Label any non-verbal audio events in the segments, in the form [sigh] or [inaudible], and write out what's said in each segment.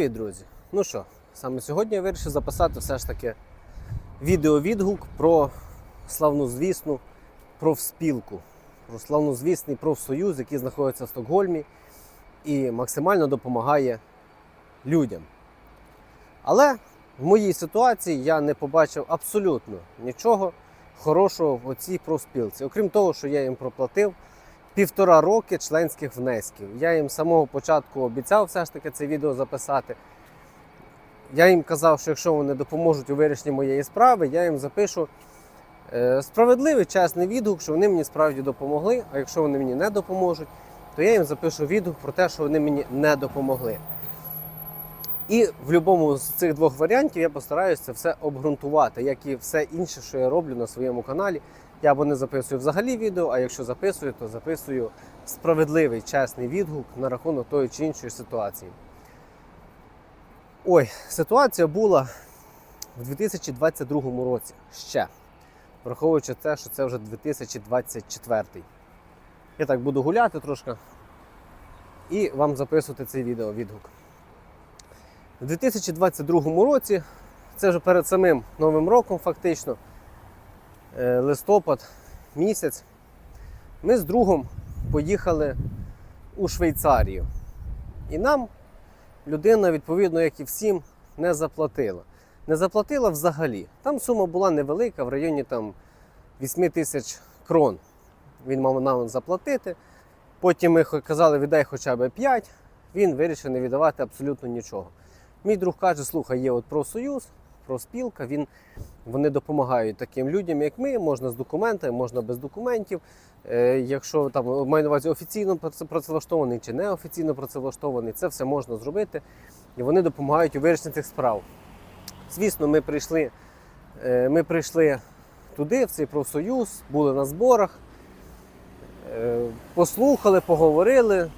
Привіт, друзі! Ну що, саме сьогодні я вирішив записати все ж таки відеовідгук про славнозвісну профспілку, про славнозвісний профсоюз, який знаходиться в Стокгольмі і максимально допомагає людям. Але в моїй ситуації я не побачив абсолютно нічого хорошого в цій профспілці, окрім того, що я їм проплатив півтора роки членських внесків. Я їм з самого початку обіцяв все ж таки це відео записати. Я їм казав, що якщо вони допоможуть у вирішенні моєї справи, я їм запишу е, справедливий, чесний відгук, що вони мені справді допомогли. А якщо вони мені не допоможуть, то я їм запишу відгук про те, що вони мені не допомогли. І в будь-якому з цих двох варіантів я постараюся це все обґрунтувати, як і все інше, що я роблю на своєму каналі. Я або не записую взагалі відео, а якщо записую, то записую справедливий, чесний відгук на рахунок тої чи іншої ситуації. Ой, ситуація була в 2022 році ще. Враховуючи те, що це вже 2024. Я так буду гуляти трошки і вам записувати цей відео відгук. У 2022 році, це вже перед самим Новим роком, фактично, листопад місяць, ми з другом поїхали у Швейцарію. І нам людина, відповідно, як і всім, не заплатила. Не заплатила взагалі. Там сума була невелика, в районі там, 8 тисяч крон. Він мав нам заплатити. Потім ми казали, віддай хоча б 5. Він вирішив не віддавати абсолютно нічого. Мій друг каже: слухай, є от профсоюз, профспілка, він, вони допомагають таким людям, як ми, можна з документами, можна без документів. Е, якщо там маю на увазі офіційно праце- працевлаштований чи неофіційно працевлаштований, це все можна зробити. І вони допомагають у вирішенні цих справ. Звісно, ми прийшли, е, ми прийшли туди, в цей профсоюз, були на зборах, е, послухали, поговорили.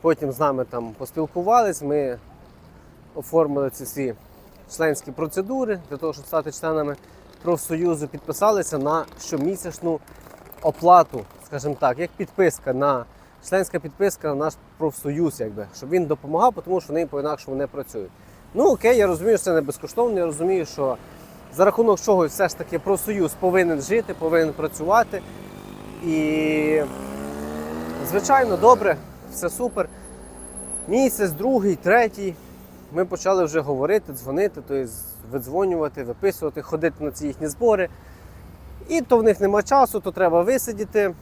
Потім з нами там поспілкувались. Ми оформили ці всі членські процедури для того, щоб стати членами профсоюзу, підписалися на щомісячну оплату, скажімо так, як підписка на членська підписка на наш профсоюз, якби, щоб він допомагав, тому що вони по-інакшому не працюють. Ну окей, я розумію, що це не безкоштовно, я розумію, що за рахунок чогось все ж таки профсоюз повинен жити, повинен працювати. І, звичайно, добре, все супер. Місяць, другий, третій. Ми почали вже говорити, дзвонити, тобто видзвонювати, виписувати, ходити на ці їхні збори. І то в них нема часу, то треба висидіти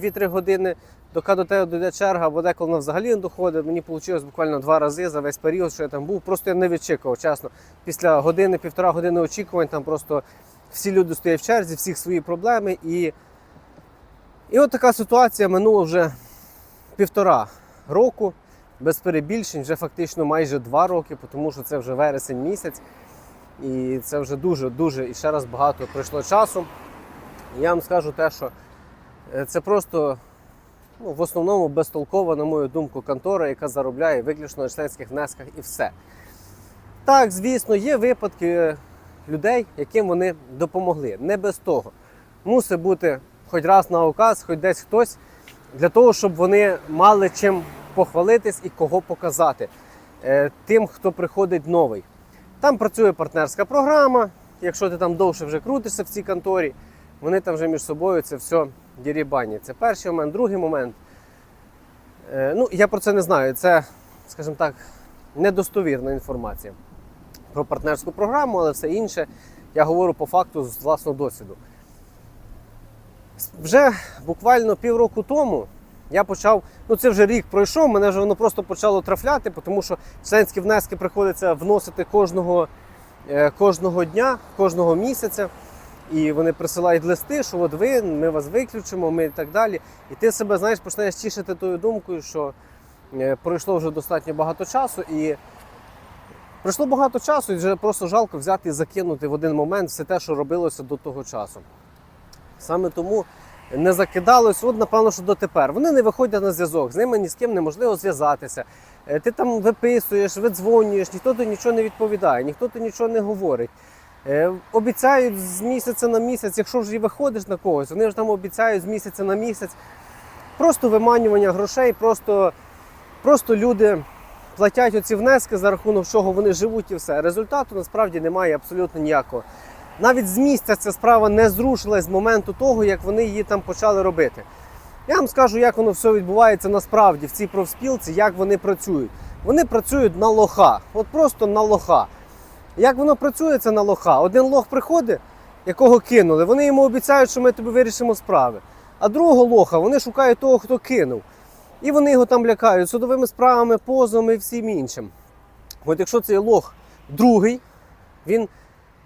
2-3 години, доки до тебе дойде черга, бо деколи вона взагалі не доходить. Мені вийшло буквально два рази за весь період, що я там був. Просто я не відчекував, чесно. Після години, півтора години очікувань, там просто всі люди стоять в черзі, всіх свої проблеми. І, і от така ситуація минула вже півтора року, без перебільшень, вже фактично майже два роки, тому що це вже вересень місяць. І це вже дуже-дуже і ще раз багато пройшло часу. Я вам скажу те, що е, це просто ну, в основному безтолкова, на мою думку, контора, яка заробляє виключно на членських внесках і все. Так, звісно, є випадки людей, яким вони допомогли. Не без того. Мусить бути хоч раз на указ, хоч десь хтось, для того, щоб вони мали чим похвалитись і кого показати е, тим, хто приходить новий. Там працює партнерська програма. Якщо ти там довше вже крутишся в цій конторі, вони там вже між собою це все дірібанять. Це перший момент. Другий момент. Е, ну, я про це не знаю. Це, скажімо так, недостовірна інформація про партнерську програму, але все інше я говорю по факту з власного досвіду. Вже буквально півроку тому я почав, ну це вже рік пройшов, мене вже воно просто почало трафляти, тому що членські внески приходиться вносити кожного, е, кожного дня, кожного місяця. І вони присилають листи, що от ви, ми вас виключимо, ми і так далі. І ти себе знаєш, починаєш тішити тою думкою, що е, пройшло вже достатньо багато часу, і пройшло багато часу, і вже просто жалко взяти і закинути в один момент все те, що робилося до того часу. Саме тому не закидалось, от напевно, що дотепер. Вони не виходять на зв'язок, з ними ні з ким неможливо зв'язатися. Е, Ти там виписуєш, видзвонюєш, ніхто тобі нічого не відповідає, ніхто тобі нічого не говорить. Е, Обіцяють з місяця на місяць, якщо вже виходиш на когось, вони ж там обіцяють з місяця на місяць. Просто виманювання грошей, просто, просто люди платять оці внески, за рахунок чого вони живуть і все. Результату насправді немає абсолютно ніякого. Навіть з місця ця справа не зрушилась з моменту того, як вони її там почали робити. Я вам скажу, як воно все відбувається насправді в цій профспілці, як вони працюють. Вони працюють на лоха, от просто на лоха. Як воно працює, це на лоха. Один лох приходить, якого кинули, вони йому обіцяють, що ми тобі вирішимо справи. А другого лоха вони шукають того, хто кинув. І вони його там лякають судовими справами, позовами і всім іншим. От якщо цей лох другий, він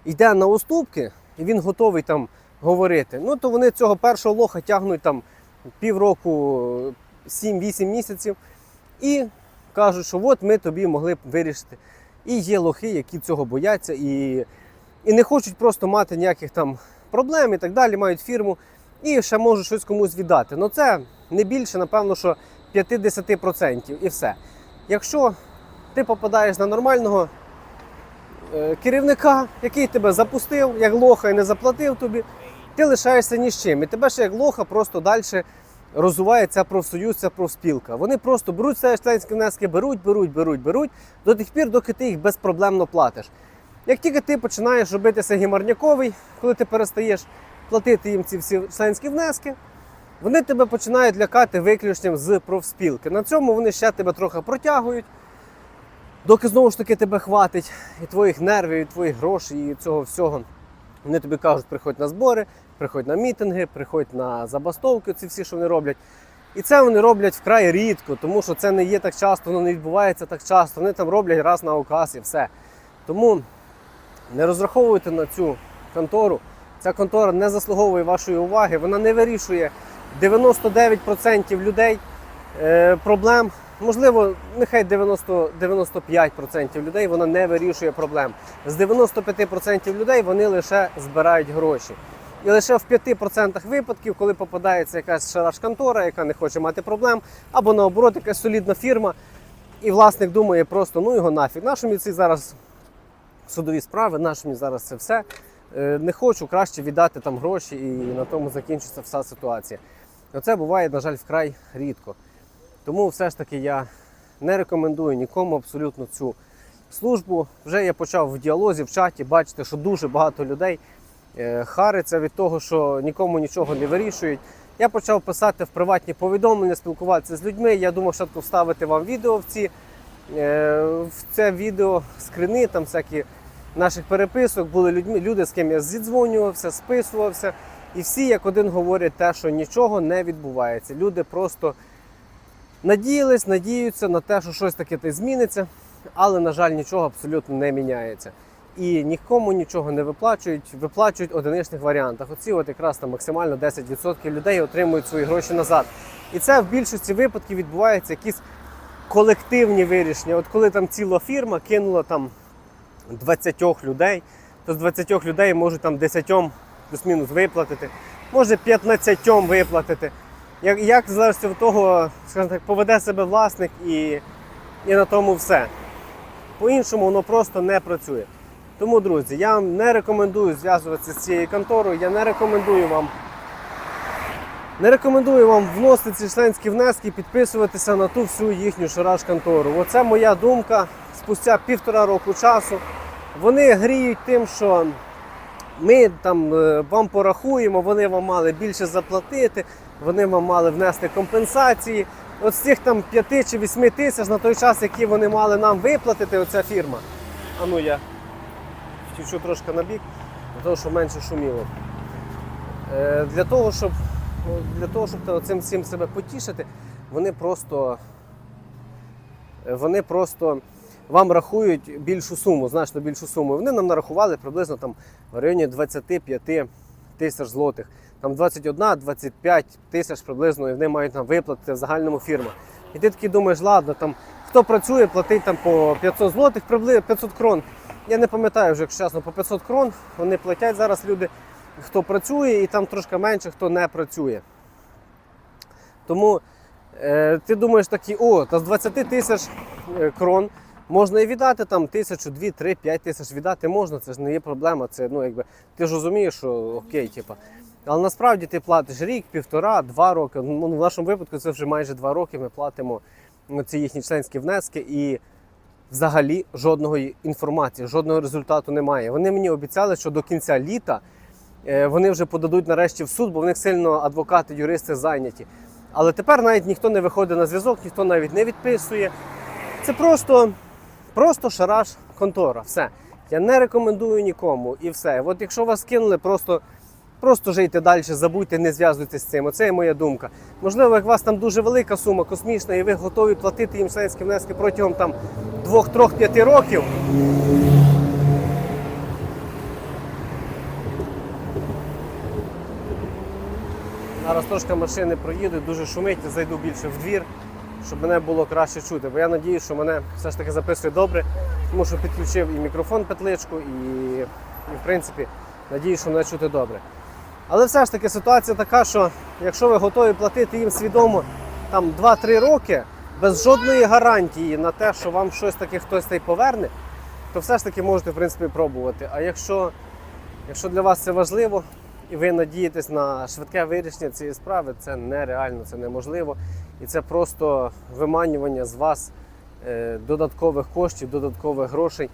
йде на уступки і він готовий там говорити, ну то вони цього першого лоха тягнуть там півроку, 7-8 місяців і кажуть, що от ми тобі могли б вирішити. І є лохи, які цього бояться і, і не хочуть просто мати ніяких там проблем і так далі, мають фірму і ще можуть щось комусь віддати. Ну це не більше, напевно, що 50% і все. Якщо ти попадаєш на нормального керівника, який тебе запустив, як лоха і не заплатив тобі, ти лишаєшся ні з чим. І тебе ще як лоха просто далі розвиває ця профсоюз, ця профспілка. Вони просто беруть себе членські внески, беруть, беруть, беруть, беруть до тих пір, доки ти їх безпроблемно платиш. Як тільки ти починаєш робитися гімарняковий, коли ти перестаєш платити їм ці всі членські внески, вони тебе починають лякати виключенням з профспілки. На цьому вони ще тебе трохи протягують, доки знову ж таки тебе хватить і твоїх нервів, і твоїх грошей, і цього всього. Вони тобі кажуть, приходь на збори, приходь на мітинги, приходь на забастовки, ці всі, що вони роблять. І це вони роблять вкрай рідко, тому що це не є так часто, воно не відбувається так часто. Вони там роблять раз на указ і все. Тому не розраховуйте на цю контору. Ця контора не заслуговує вашої уваги, вона не вирішує 99% людей е, проблем. Можливо, нехай 90, 95% людей вона не вирішує проблем. З 95% людей вони лише збирають гроші. І лише в 5% випадків, коли попадається якась шараш-контора, яка не хоче мати проблем, або наоборот, якась солідна фірма, і власник думає просто, ну його нафіг. Нащо мені ці зараз судові справи, нащо мені зараз це все. Е, Не хочу краще віддати там гроші і на тому закінчиться вся ситуація. Оце буває, на жаль, вкрай рідко. Тому все ж таки я не рекомендую нікому абсолютно цю службу. Вже я почав в діалозі в чаті бачити, що дуже багато людей е, хариться від того, що нікому нічого не вирішують. Я почав писати в приватні повідомлення, спілкуватися з людьми. Я думав, що вставити вам відео в ці е, в це відео скрини, там всякі наших переписок були людьми, люди, з ким я зідзвонювався, списувався. І всі як один говорять те, що нічого не відбувається. Люди просто надіялись, надіються на те, що щось таке зміниться, але, на жаль, нічого абсолютно не міняється. І нікому нічого не виплачують, виплачують в одиничних варіантах. Оці от якраз там максимально 10% людей отримують свої гроші назад. І це в більшості випадків відбуваються якісь колективні вирішення. От коли там ціла фірма кинула там 20 людей, то з 20 людей можуть там 10 плюс-мінус виплатити, може 15 виплатити. Як, як залежить від того, скажімо так, поведе себе власник і, і на тому все. По-іншому воно просто не працює. Тому, друзі, я вам не рекомендую зв'язуватися з цією конторою, я не рекомендую вам. Не рекомендую вам вносити ці членські внески і підписуватися на ту всю їхню шараш-контору. Оце моя думка спустя півтора року часу. Вони гріють тим, що ми там е, вам порахуємо, вони вам мали більше заплатити, вони вам мали внести компенсації. От з цих там 5 чи 8 тисяч на той час, які вони мали нам виплатити, оця фірма. А ну я втічу трошки на бік, для того, щоб менше шуміло. Е, Для того, щоб для того, щоб цим всім себе потішити, вони просто е, вони просто вам рахують більшу суму, значно більшу суму. Вони нам нарахували приблизно там в районі 25 тисяч злотих. Там 21-25 тисяч приблизно і вони мають нам виплатити в загальному фірма. І ти такий думаєш, ладно, там хто працює, платить там по 500 злотих, приблизно 500 крон. Я не пам'ятаю вже, якщо чесно, по 500 крон вони платять зараз люди, хто працює, і там трошки менше, хто не працює. Тому е, ти думаєш такий, о, та з 20 тисяч е, крон можна і віддати там тисячу, дві, три, п'ять тисяч віддати можна, це ж не є проблема. Це, ну, якби, ти ж розумієш, що окей, типа. Але насправді ти платиш рік, півтора, два роки. Ну, в нашому випадку це вже майже два роки ми платимо ну, ці їхні членські внески. І взагалі жодної інформації, жодного результату немає. Вони мені обіцяли, що до кінця літа е, вони вже подадуть нарешті в суд, бо в них сильно адвокати, юристи зайняті. Але тепер навіть ніхто не виходить на зв'язок, ніхто навіть не відписує. Це просто, просто шараш контора. Все. Я не рекомендую нікому і все. От якщо вас кинули, просто, просто жийте далі, забудьте, не зв'язуйтесь з цим. Оце є моя думка. Можливо, як у вас там дуже велика сума, космічна, і ви готові платити їм членські внески протягом там 2-3-5 років. Зараз трошки машини проїдуть, дуже шумить, зайду більше в двір, щоб мене було краще чути. Бо я надіюсь, що мене все ж таки записує добре, тому що підключив і мікрофон петличку, і, і в принципі надіюсь, що мене чути добре. Але все ж таки ситуація така, що якщо ви готові платити їм свідомо там 2-3 роки без жодної гарантії на те, що вам щось таке хтось та й поверне, то все ж таки можете в принципі пробувати. А якщо, якщо для вас це важливо і ви надієтесь на швидке вирішення цієї справи, це нереально, це неможливо. І це просто виманювання з вас е, додаткових коштів, додаткових грошей.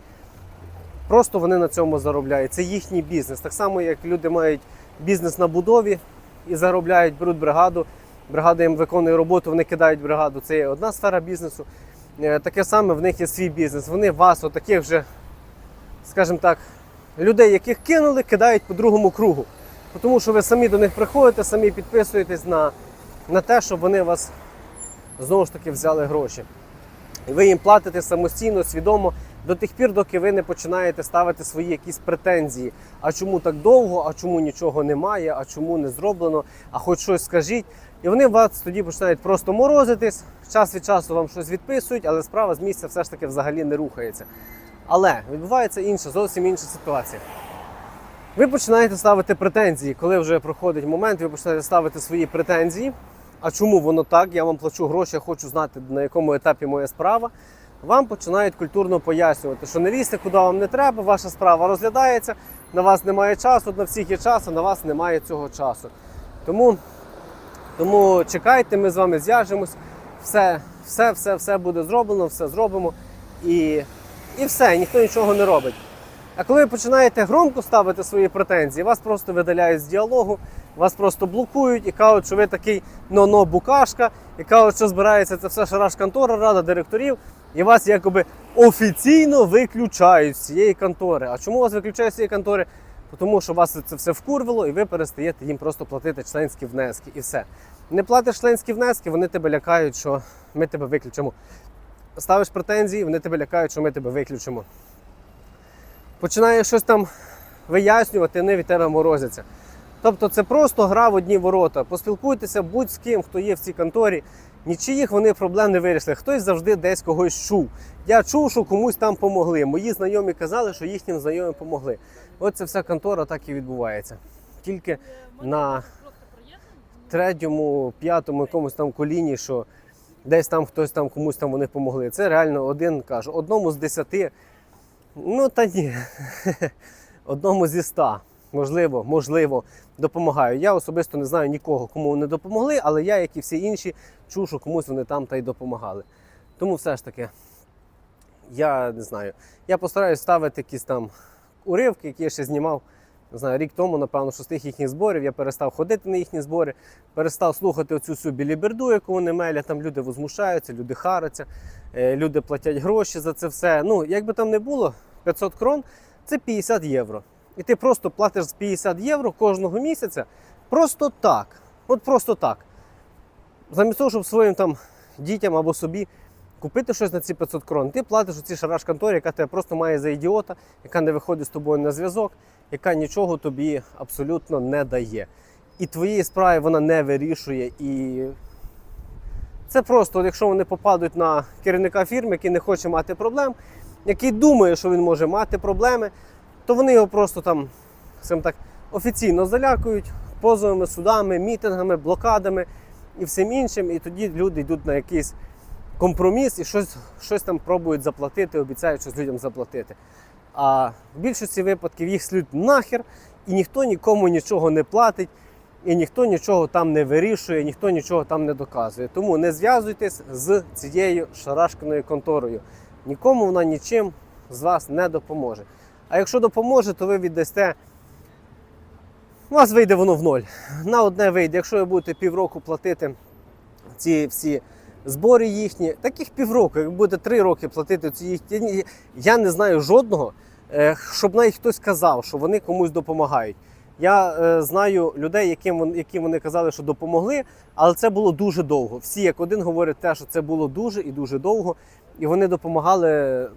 Просто вони на цьому заробляють. Це їхній бізнес. Так само, як люди мають бізнес на будові і заробляють, беруть бригаду. Бригада їм виконує роботу, вони кидають бригаду. Це є одна сфера бізнесу. Е, Таке саме в них є свій бізнес. Вони вас, отаких вже, скажімо так, людей, яких кинули, кидають по другому кругу. Тому що ви самі до них приходите, самі підписуєтесь на, на те, щоб вони вас знову ж таки взяли гроші. І ви їм платите самостійно, свідомо до тих пір, доки ви не починаєте ставити свої якісь претензії. А чому так довго, а чому нічого немає, а чому не зроблено, а хоч щось скажіть. І вони вас тоді починають просто морозитись, час від часу вам щось відписують, але справа з місця все ж таки взагалі не рухається. Але відбувається інша, зовсім інша ситуація. Ви починаєте ставити претензії, коли вже проходить момент, ви починаєте ставити свої претензії. А чому воно так? Я вам плачу гроші, я хочу знати, на якому етапі моя справа. Вам починають культурно пояснювати, що не лізьте, куди вам не треба, ваша справа розглядається, на вас немає часу, на всіх є час, а на вас немає цього часу. Тому, тому чекайте, ми з вами зв'яжемось, все, все, все, все буде зроблено, все зробимо. І, і все, ніхто нічого не робить. А коли ви починаєте громко ставити свої претензії, вас просто видаляють з діалогу, вас просто блокують і кажуть, що ви такий но-но букашка, і кажуть, що збирається це все шараш контора, рада директорів, і вас якоби офіційно виключають з цієї контори. А чому вас виключають з цієї контори? Тому що вас це все вкурвило, і ви перестаєте їм просто платити членські внески. І все. Не платиш членські внески, вони тебе лякають, що ми тебе виключимо. Ставиш претензії, вони тебе лякають, що ми тебе виключимо починає щось там вияснювати, вони від тебе морозяться. Тобто це просто гра в одні ворота. Поспілкуйтеся будь з ким, хто є в цій конторі. Нічиїх вони проблем не вирішили. Хтось завжди десь когось чув. Я чув, що комусь там помогли. Мої знайомі казали, що їхнім знайомим помогли. От ця вся контора так і відбувається. Тільки на третьому, п'ятому якомусь там коліні, що десь там хтось там комусь там вони помогли. Це реально один кажу, одному з десяти. Ну та ні. [laughs] Одному зі ста. Можливо, можливо, допомагаю. Я особисто не знаю нікого, кому вони допомогли, але я, як і всі інші, чув, що комусь вони там та й допомагали. Тому все ж таки, я не знаю. Я постараюсь ставити якісь там уривки, які я ще знімав. Не знаю, рік тому, напевно, що з тих їхніх зборів я перестав ходити на їхні збори, перестав слухати оцю всю біліберду, яку вони мелять. Там люди возмущаються, люди хараться, е, люди платять гроші за це все. Ну, як би там не було, 500 крон це 50 євро. І ти просто платиш з 50 євро кожного місяця просто так. От просто так. Замість того, щоб своїм там дітям або собі купити щось на ці 500 крон, ти платиш у цій шараш конторі, яка тебе просто має за ідіота, яка не виходить з тобою на зв'язок, яка нічого тобі абсолютно не дає. І твоєї справи вона не вирішує. І це просто, якщо вони попадуть на керівника фірми, який не хоче мати проблем, який думає, що він може мати проблеми, то вони його просто там, скажімо так, офіційно залякують позовами, судами, мітингами, блокадами і всім іншим. І тоді люди йдуть на якийсь компроміс і щось, щось там пробують заплатити, обіцяють щось людям заплатити. А в більшості випадків їх слють нахер, і ніхто нікому нічого не платить, і ніхто нічого там не вирішує, ніхто нічого там не доказує. Тому не зв'язуйтесь з цією шарашканою конторою. Нікому вона нічим з вас не допоможе. А якщо допоможе, то ви віддасте. У вас вийде воно в ноль. На одне вийде, якщо ви будете півроку платити ці всі збори їхні, таких півроку, як будете три роки платити ці їхні. Я не знаю жодного, е, щоб навіть хтось казав, що вони комусь допомагають. Я е, знаю людей, яким яким вони казали, що допомогли, але це було дуже довго. Всі як один говорять те, що це було дуже і дуже довго, і вони допомагали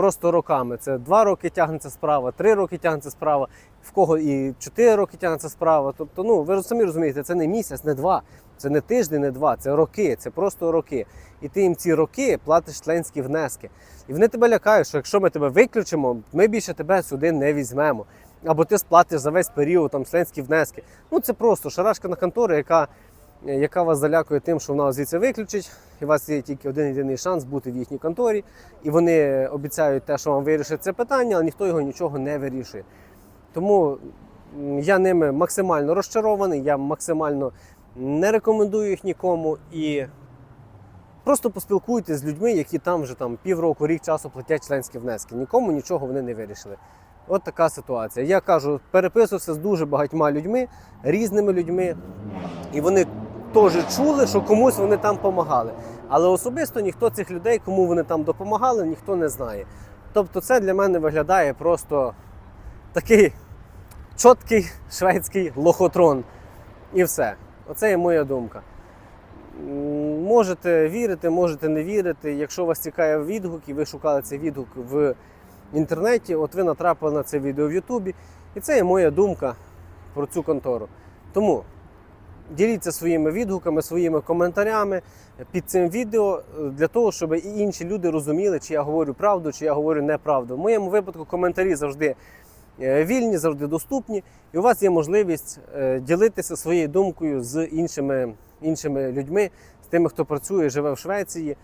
просто роками. Це два роки тягнеться справа, три роки тягнеться справа, в кого і чотири роки тягнеться справа. Тобто, ну ви самі розумієте, це не місяць, не два, це не тиждень, не два, це роки, це просто роки. І ти їм ці роки платиш членські внески. І вони тебе лякають, що якщо ми тебе виключимо, ми більше тебе сюди не візьмемо. Або ти сплатиш за весь період там членські внески. Ну це просто шарашка на контору, яка, яка вас залякує тим, що вона звідси виключить, і у вас є тільки один єдиний шанс бути в їхній конторі. І вони обіцяють те, що вам вирішить це питання, але ніхто його нічого не вирішує. Тому я ними максимально розчарований, я максимально не рекомендую їх нікому. І просто поспілкуйтесь з людьми, які там вже там півроку, рік часу платять членські внески. Нікому нічого вони не вирішили. От така ситуація. Я кажу, переписувався з дуже багатьма людьми, різними людьми, і вони теж чули, що комусь вони там допомагали. Але особисто ніхто цих людей, кому вони там допомагали, ніхто не знає. Тобто, це для мене виглядає просто такий чіткий шведський лохотрон. І все. Оце є моя думка. Можете вірити, можете не вірити. Якщо вас цікавить відгук, і ви шукали цей відгук в інтернеті, от ви натрапили на це відео в Ютубі. І це є моя думка про цю контору. Тому діліться своїми відгуками, своїми коментарями під цим відео е, для того, щоб і інші люди розуміли, чи я говорю правду, чи я говорю неправду. В моєму випадку коментарі завжди е, вільні, завжди доступні, і у вас є можливість е, ділитися своєю думкою з іншими, іншими людьми, з тими, хто працює, живе в Швеції,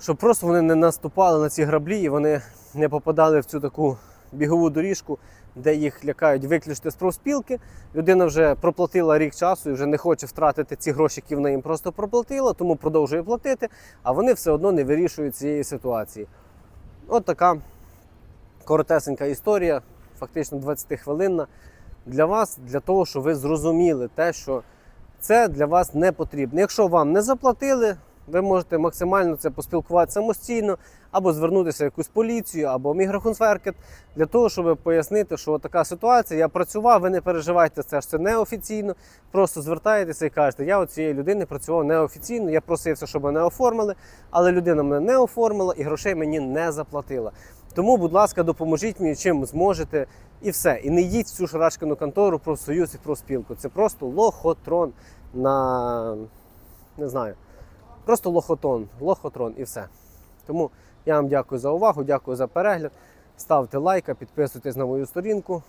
щоб просто вони не наступали на ці граблі і вони не попадали в цю таку бігову доріжку, де їх лякають виключити з профспілки. Людина вже проплатила рік часу і вже не хоче втратити ці гроші, які вона їм просто проплатила, тому продовжує платити, а вони все одно не вирішують цієї ситуації. От така коротесенька історія, фактично 20 хвилинна для вас, для того, щоб ви зрозуміли те, що це для вас не потрібно. Якщо вам не заплатили, ви можете максимально це поспілкуватися самостійно, або звернутися в якусь поліцію, або в міграхунсверкет, для того, щоб пояснити, що така ситуація, я працював, ви не переживайте, це ж це неофіційно. Просто звертаєтеся і кажете, я у цієї людини працював неофіційно, я просився, щоб мене оформили, але людина мене не оформила і грошей мені не заплатила. Тому, будь ласка, допоможіть мені чим зможете, і все. І не йдіть в цю шарашкину контору про союз і про спілку. Це просто лохотрон на не знаю. Просто лохотон, лохотрон і все. Тому я вам дякую за увагу, дякую за перегляд. Ставте лайка, підписуйтесь на мою сторінку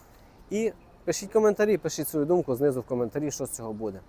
і пишіть коментарі, пишіть свою думку знизу в коментарі, що з цього буде.